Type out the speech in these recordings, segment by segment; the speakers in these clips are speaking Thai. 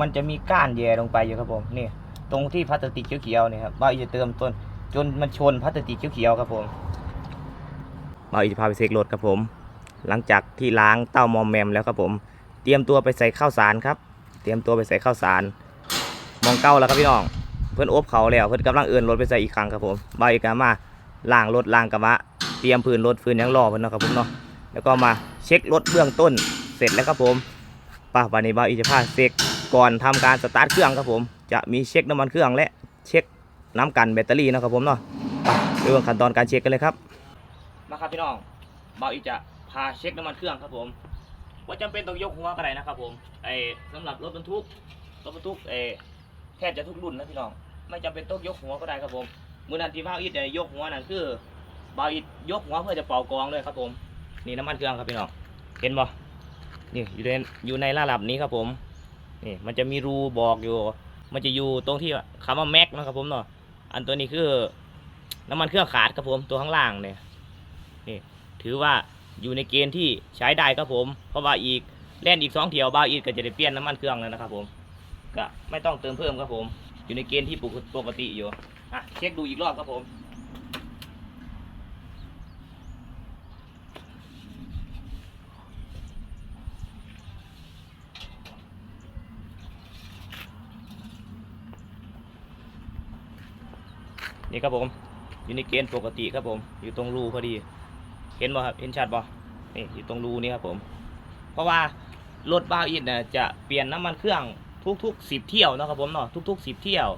มันจะมีก้านแย่ลงไปอยู่ครับผมนี่ตรงที่พลาสติกเขียวๆเนี่ยครับบ่าวอีจะเติมต้นจนมันชนพลาสติกเขียวๆครับผมบ่าวอีจะพาไปเช็ครถครับผม หลังจากที่ล้างเต้ามอมแมมแล้วครับผม เตรียมตัวไปใส่ข้าวสารครับ เตรียมตัวไปใส่ข้าวสาร มองเก้าแล้วครับพี่น้อง เพื่อนโอบเขาแล้ว เพื่อนกำลังเอื่นรถไปใส่อีกครั้งครับผมบ่าวอีกามาล้างรถล้างกระบะเตรียมพื้นรถพื้นยังรอเพื่อนนะครับผมเนาะแล้วก็มาเช็ครถเบื้องต้นเสร็จแล้วครับผมป่ะวันนี้บ่าวอีจะพาเช็ค ก่อนทำการสตาร์ทเครื่องครับผม จะมีเช็คน้ำมันเครื่องและเช็คน้ำกันแบตเตอรี่นะครับผมเนาะไปเรื่องขั้นตอนการเช็คกันเลยครับ มาครับพี่น้องบ่าวอีจะพาเช็คน้ำมันเครื่องครับผมว่าจำเป็นต้องยกหัวก็ได้นะครับผมไอ้สำหรับรถบรรทุกรถบรรทุกเอแทบจะทุกรุ่นนะพี่น้อง ไม่จำเป็นต้องยกหัวก็ได้ครับผมมือนันที่บ่าวอีเนี่ยกหัวนั่นคือบ่าวอียกหัวเพื่อจะเป่ากองเลยครับผม นี่น้ำมันเครื่องครับพี่น้องเห็นบ่นี่อยู่ในอยู่ในระดับนี้ครับผม นี่มันจะมีรูบอกอยู่ มันจะอยู่ตรงที่คำว่าแม็กนะครับผมเนาะอันตัวนี้คือน้ำมันเครื่องขาดครับผมตัวข้างล่างเนี่ยนี่ถือว่าอยู่ในเกณฑ์ที่ใช้ได้ครับผม เพราะว่าอีกแล่นอีกสองเที่ยวบ่าอีกก็จะได้เปลี่ยนน้ำมันเครื่องแล้วนะครับผมก็ไม่ต้องเติมเพิ่มครับผม อยู่ในเกณฑ์ที่ปกปกติอยู่อะเช็คดูอีกรอบครับผม นี่ครับผม อยู่ในเกณฑ์ปกติครับผม อยู่ตรงรูพอดี เห็นบ่ครับ เห็นชัดบ่นี่อยู่ตรงรูนี้ครับผม เพราะว่ารถบ้าอินเนี่ยจะเปลี่ยนน้ำมันเครื่องทุกๆสิบเที่ยวนะครับผมเนาะทุกๆสิบเที่ยว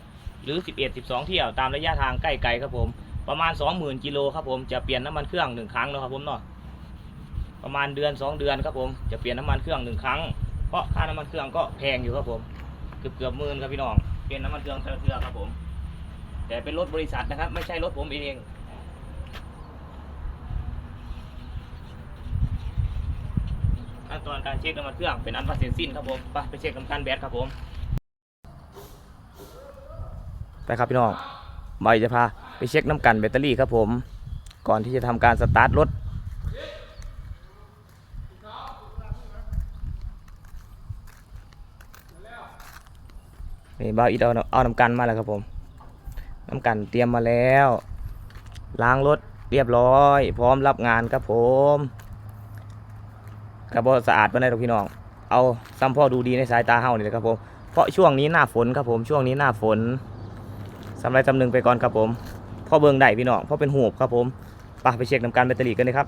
หรือสิบเอ็ดสิบสองเที่ยวตามระยะทางใกล้ๆครับผม ประมาณสองหมื่นกิโลครับผมจะเปลี่ยนน้ำมันเครื่องหนึ่งครั้งนะครับผมเนาะประมาณเดือนสองเดือนครับผมจะเปลี่ยนน้ำมันเครื่องหนึ่งครั้งเพราะค่าน้ำมันเครื่องก็แพงอยู่ครับผมเกือบเกือบหมื่นครับพี่น้องเปลี่ยนน้ำมันเครื่องแต่ละเทื่อครับผม แต่เป็นรถบริษัทนะครับ ไม่ใช่รถผมเอง ขั้นตอนการเช็คน้ำมันเครื่องเป็นอันว่าเสร็จสิ้นครับผมไปไปเช็คน้ำกันแบตครับผมไปครับพี่น้องบอยจะพาไปเช็คน้ำกันแบตเตอรี่ครับผม ก่อนที่จะทำการสตาร์ทรถนี่บ่าวอีดเอาเอาน้ำกันมาแล้วครับผม น้ำกันเตรียมมาแล้ว ล้างรถเรียบร้อย พร้อมรับงานครับผมกระบอกสะอาดมาได้หรอกพี่น้อง เอาซ้ำพ่อดูดีในสายตาเฮานี่เลยครับผม เพราะช่วงนี้หน้าฝนครับผม ช่วงนี้หน้าฝนสำไรจำหนึ่งไปก่อนครับผมพ่อเบิงได้พี่น้องพ่อเป็นหูบครับผมไปไปเช็คน้ำกันแบตเตอรี่กันเลยครับ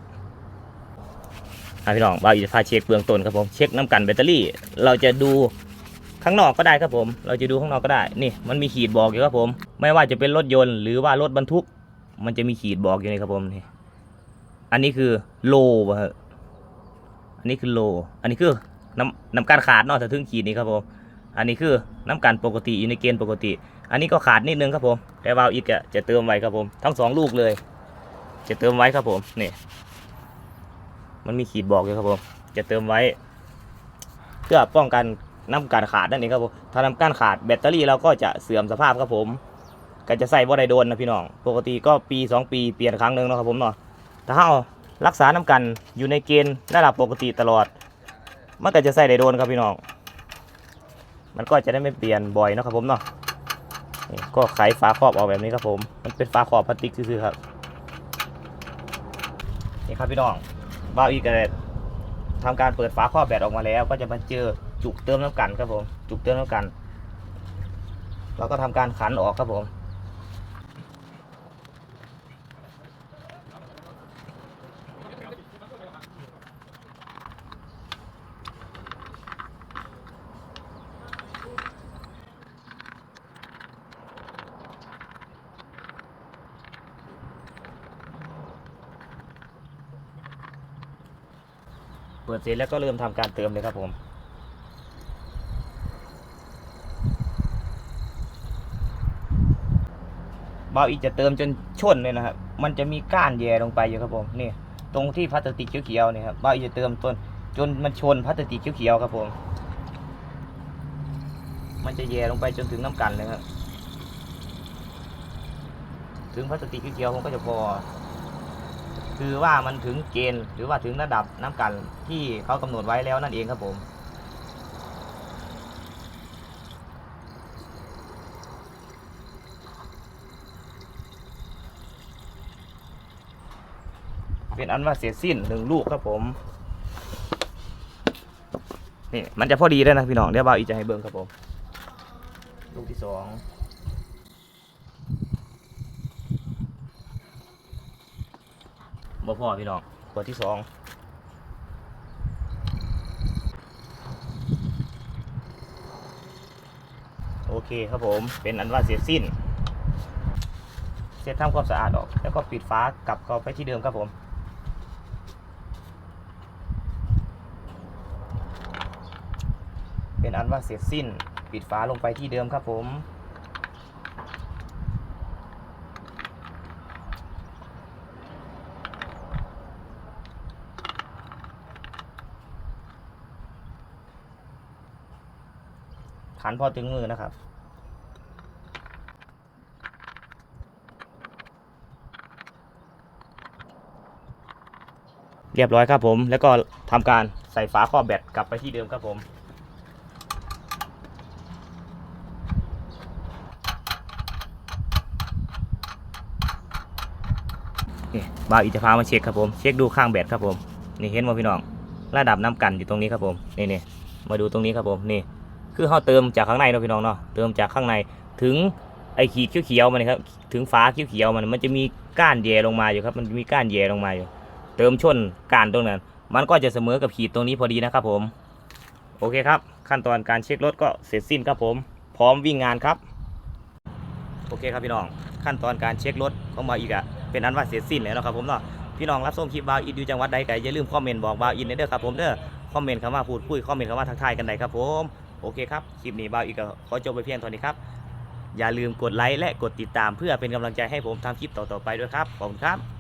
พี่น้องบ่าวอีจะพาเช็คเบื้องต้นครับผม เช็คน้ำกันแบตเตอรี่ เราจะดู ข้างนอกก็ได้ครับผม เราจะดูข้างนอกก็ได้ นี่มันมีขีดบอกอยู่ครับผม ไม่ว่าจะเป็นรถยนต์หรือว่ารถบรรทุก มันจะมีขีดบอกอยู่นี่ครับผมนี่ อันนี้คือโลวะอันนี้คือโล อันนี้คือน้ำน้ำการขาดเนอกถ้าถึงขีดนี้ครับผม อันนี้คือน้ำการปกติอยู่ในเกณฑ์ปกติ อันนี้ก็ขาดนิดนึงครับผม แต่วาล์วอีกจะเติมไว้ครับผม ทั้งสองลูกเลย จะเติมไว้ครับผม นี่ มันมีขีดบอกอยู่ครับผม จะเติมไว้ เพื่อป้องกัน น้ำการขาดนั่นเองครับผมถ้าน้ำการขาดแบตเตอรี่เราก็จะเสื่อมสภาพครับผม ก็จะใส่บ่ได้โดนนะพี่น้อง ปกติก็ปี 2 ปีเปลี่ยนครั้งหนึ่งเนาะครับผมเนาะถ้าเรารักษาน้ำกันอยู่ในเกณฑ์ระดับปกติตลอด มันก็จะใส่ได้โดนครับพี่น้อง มันก็จะได้ไม่เปลี่ยนบ่อยเนาะครับผมเนาะก็ไขฝาครอบออกแบบนี้ครับผม มันเป็นฝาครอบพลาสติกซื่อๆครับ นี่ครับพี่น้องบ้าอีกก็ได้ทำการเปิดฝาครอบแบตออกมาแล้วก็จะมาเจอ จุกเติมน้ำกันครับผม จุกเติมน้ำกัน เราก็ทำการขันออกครับผมเปิดเสร็จแล้วก็เริ่มทำการเติมเลยครับผม บาวอีจะเติมจนชนเลยนะครับ มันจะมีก้านแย่ลงไปอยู่ครับผมนี่ตรงที่พลาสติกเขียวๆนี่ครับบาวอีจะเติมต้นจนมันชนพลาสติกเขียวๆครับผม มันจะแย่ลงไปจนถึงน้ำกันเลยครับถึงพลาสติกเขียวๆผมก็จะพอ คือว่ามันถึงเกณฑ์หรือว่าถึงระดับน้ำกันที่เขากำหนดไว้แล้วนั่นเองครับผม เป็นอันว่าเสร็จสิ้นหนึ่งลูกครับผม นี่มันจะพอดีได้นะพี่น้องเดี๋ยวบ่าวอีจะให้เบิ่งครับผม ลูกที่สองบ่พอพี่น้องขวดที่สองโอเคครับผมเป็นอันว่าเสร็จสิ้น เสร็จทำความสะอาดออก แล้วก็ปิดฝากลับเข้าไปที่เดิมครับผม เป็นอันว่าเสร็จสิ้น ปิดฝาลงไปที่เดิมครับผม ขันพอถึงมือนะครับเรียบร้อยครับผม แล้วก็ทำการใส่ฝาครอบแบตกลับไปที่เดิมครับผม นี่ บ่าวอีจะพามาเช็คครับผมเช็คดูข้างแบตครับผมนี่เห็นว่าพี่น้องระดับน้ำกันอยู่ตรงนี้ครับผมนี่นี่มาดูตรงนี้ครับผมนี่คือเขาเติมจากข้างในเนาะพี่น้องเนาะเติมจากข้างในถึงไอขีดเขียวๆมันนะครับถึงฝาเขียวๆมันมันจะมีก้านแย่ลงมาอยู่ครับมันมีก้านแย่ลงมาอยู่ เติมชนก้านตรงนั้น มันก็จะเสมอกับขีดตรงนี้พอดีนะครับผม โอเคครับ ขั้นตอนการเช็ครถก็เสร็จสิ้นครับผม พร้อมวิ่งงานครับ โอเคครับพี่น้องขั้นตอนการเช็ครถของบาวอีกอะ เป็นอันว่าเสร็จสิ้นแล้วนะครับผมเนาะพี่น้องรับชมคลิปบาวอีกอยู่จังหวัดใดก็อย่าลืมคอมเมนต์บอกบาวอินเด้อครับผมเด้อคอมเมนต์คำว่าพูดคุยคอมเมนต์คำว่าทักทายกันได้ครับผมโอเคครับคลิปนี้บาวอีกก็ขอจบไปเพียงเท่านี้ครับอย่าลืมกดไลค์และกดติดตามเพื่อเป็นกำลังใจให้ผมทำคลิปต่อๆไปด้วยครับขอบคุณครับ